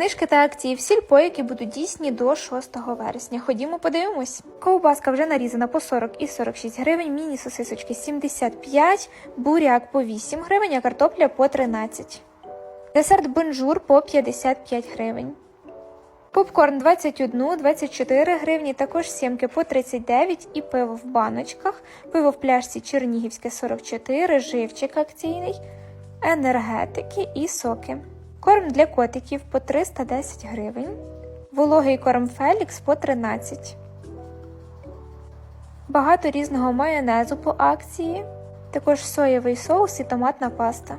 Знижки та акції в сільпо, які будуть дійсні до 6 вересня. Ходімо, подивимось. Ковбаска вже нарізана по 40 і 46 гривень, міні-сосисочки 75, буряк по 8 гривень, а картопля по 13. Десерт бонжур по 55 гривень. Попкорн 21, 24 гривні, також сімки по 39 і пиво в баночках, пиво в пляшці Чернігівське 44, живчик акційний, енергетики і соки. Корм для котиків по 310 гривень, вологий корм Фелікс по 13. Багато різного майонезу по акції, також соєвий соус і томатна паста.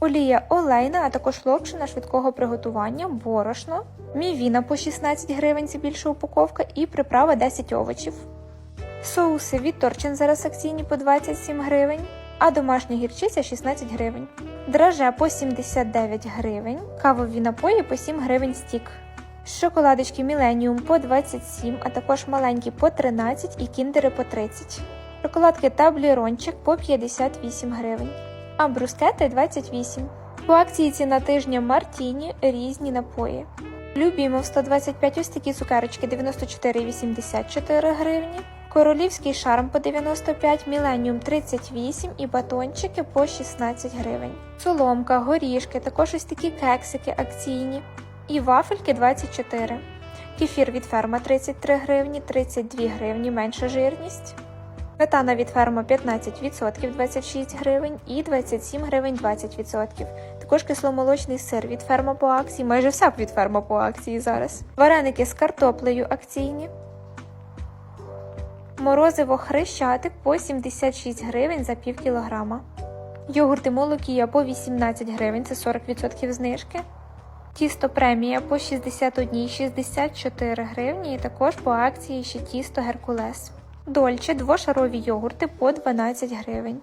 Олія олейна, а також локшина швидкого приготування, борошно, мівіна по 16 гривень, це більша упаковка, і приправа 10 овочів. Соуси від Торчин зараз акційні по 27 гривень, а домашня гірчиця 16 гривень. Драже по 79 гривень, кавові напої по 7 гривень стік. Шоколадочки Millennium по 27, а також маленькі по 13 і кіндери по 30. Шоколадки Таблірончик по 58 гривень а брускети 28. По акції ціна тижня Мартіні різні напої. Любімо 125 ось такі цукерочки 94,84 гривні. Королівський шарм по 95, Міленіум 38 і батончики по 16 гривень. Соломка, горішки, також ось такі кексики акційні. І вафельки 24. Кефір від ферма 33 гривні, 32 гривні менша жирність. Сметана від ферма 15% 26 гривень і 27 гривень 20%. Також кисломолочний сир від ферма по акції, майже вся від ферма по акції зараз. Вареники з картоплею акційні. Морозиво хрещатик по 76 гривень за пів кілограма. Йогурти молокія по 18 гривень, це 40% знижки. Тісто премія по 61,64 гривні і також по акції ще тісто Геркулес. Дольче двошарові йогурти по 12 гривень.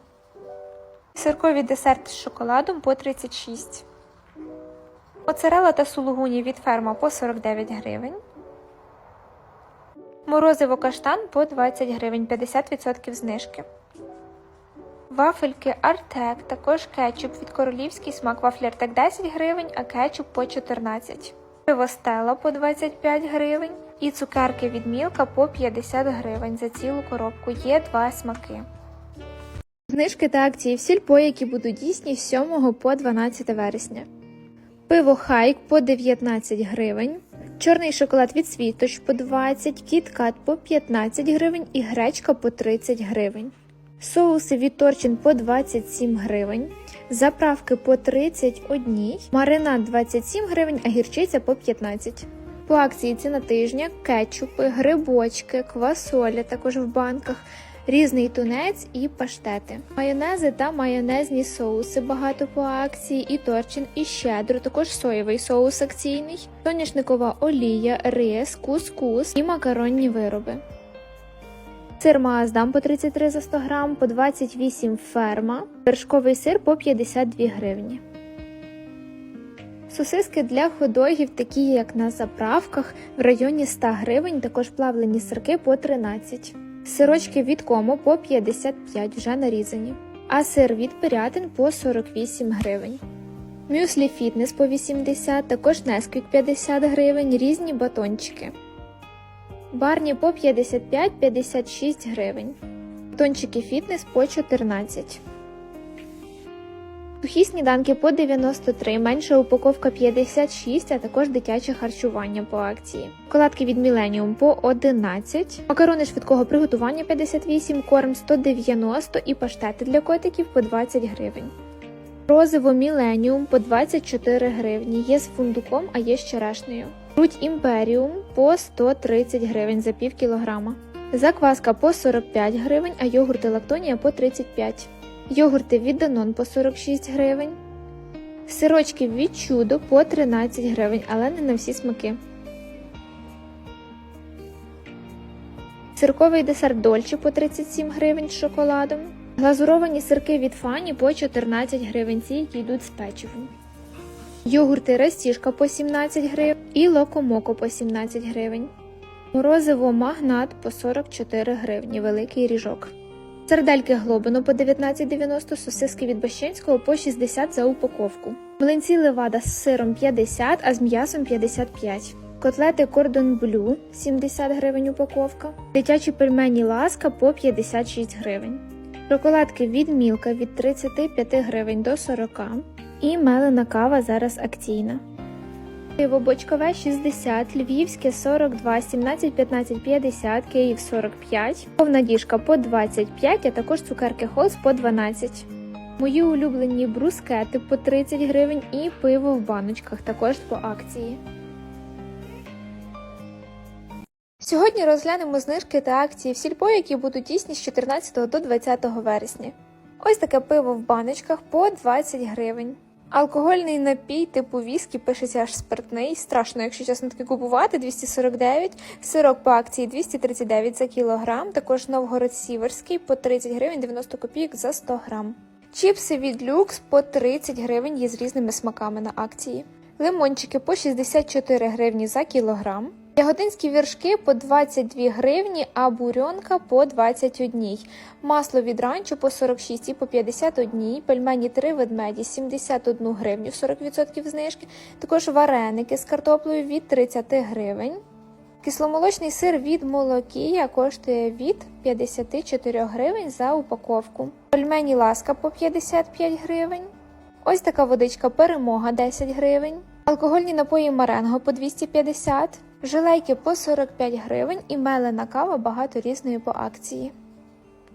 Сиркові десерти з шоколадом по 36. Моцарела та сулугуні від ферма по 49 гривень. Морозиво каштан по 20 гривень 50% знижки. Вафельки Артек, також кетчуп від королівський смак вафлі Артек 10 гривень, а кетчуп по 14 Пиво Стела по 25 гривень і цукерки від Мілка по 50 гривень за цілу коробку. Є два смаки. Знижки та акції в сільпо, які будуть дійсні з 7 по 12 вересня. Пиво Хайк по 19 гривень. Чорний шоколад від Світоч по 20, кіткат по 15 гривень і гречка по 30 гривень. Соуси від Торчин по 27 гривень. Заправки по 31, маринад 27 гривень, а гірчиця по 15. По акції ціна тижня кетчупи, грибочки, квасоля також в банках, різний тунець і паштети. Майонези та майонезні соуси багато по акції, і торчин, і щедро, також соєвий соус акційний, соняшникова олія, рис, кускус і макаронні вироби. Сир Маасдам по 33 за 100 грам, по 28 ферма, вершковий сир по 52 гривні. Сосиски для ходогів, такі як на заправках, в районі 100 гривень, також плавлені сирки по 13. Сирочки від кому по 55 вже нарізані. А сир від пирятин по 48 гривень. Мюслі фітнес по 80, також Несквік 50 гривень, різні батончики. Барні по 55-56 гривень. Тончики фітнес по 14. Сухі сніданки по 93, менша упаковка 56, а також дитяче харчування по акції. Шоколадки від Millennium по 11, макарони швидкого приготування 58, корм 190 і паштети для котиків по 20 гривень. Розиво Millennium по 24 гривні. Є з фундуком, а є з черешнею. Круть Імперіум по 130 гривень за пів кілограма. Закваска по 45 гривень, а йогурти Лактонія по 35 Йогурти від Данон по 46 гривень. Сирочки від чудо по 13 гривень, але не на всі смаки. Сирковий десерт Дольче по 37 гривень з шоколадом. Глазуровані сирки від Фані по 14 гривень, ці, які йдуть з печивом. Йогурти Растіжка по 17 гривень і Локомоко по 17 гривень. Морозиво магнат по 44 гривні, великий ріжок. Сардельки глобино по 19,90, сосиски від Бащинського по 60 за упаковку. Млинці левада з сиром 50, а з м'ясом 55. Котлети кордон блю 70 гривень упаковка. Дитячі пельмені ласка по 56 гривень. Шоколадки від Мілка від 35 гривень до 40. І мелена кава зараз акційна. Бочкове 60, львівське 42, 17, 15, 50, Київ 45, повна діжка по 25, а також цукерки Холс по 12. Мої улюблені брускети по 30 гривень і пиво в баночках також по акції. Сьогодні розглянемо знижки та акції в сільпо, які будуть дійсні з 14 до 20 вересня. Ось таке пиво в баночках по 20 гривень. Алкогольний напій типу віскі пишеться аж спиртний. Страшно, якщо чесно таки купувати 249, сирок по акції 239 за кілограм, також Новгород Сіверський по 30 гривень 90 копійок за 100 грам. Чіпси від люкс по 30 гривень є з різними смаками на акції. Лимончики по 64 гривні за кілограм. Ягодинські віршки по 22 гривні, а бурьонка по 21. Масло від ранчо по 46 і по 51, пельмені 3 ведмеді 71 гривню, 40% знижки. Також вареники з картоплею від 30 гривень. Кисломолочний сир від молокія коштує від 54 гривень за упаковку. Пельмені ласка по 55 гривень. Ось така водичка перемога 10 гривень. Алкогольні напої Маренго по 250, жилейки по 45 гривень і мелена кава багато різної по акції.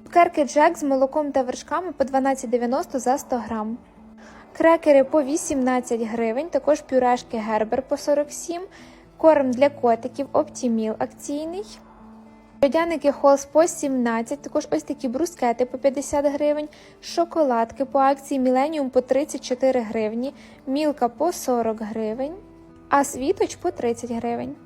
Цукерки Джек з молоком та вершками по 12,90 за 100 грам. Крекери по 18 гривень, також пюрешки Гербер по 47, корм для котиків Оптіміл акційний. Льодяники Холс по 17, також ось такі брускети по 50 гривень, шоколадки по акції Міленіум по 34 гривні, мілка по 40 гривень, а світоч по 30 гривень.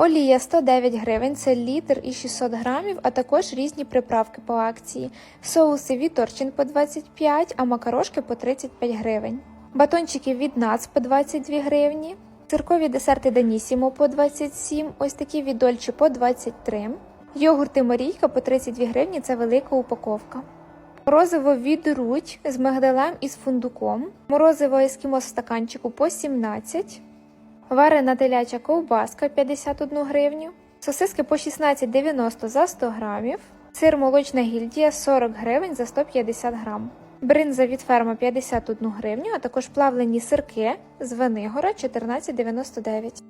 Олія 109 гривень, це літр і 600 грамів, а також різні приправки по акції. Соуси від Торчин по 25, а макарошки по 35 гривень. Батончики від Нац по 22 гривні. Циркові десерти Данісімо по 27, ось такі від Дольче по 23. Йогурти Марійка по 32 гривні це велика упаковка. Морозиво від Руть з мигдалем і з фундуком. Морозиво ескімо в стаканчику по 17. Варена теляча ковбаска 51 гривню. Сосиски по 16,90 за 100 грамів. Сир молочна гільдія 40 гривень за 150 грам. Бринза від ферма 51 гривню, а також плавлені сирки з Венигора 14,99.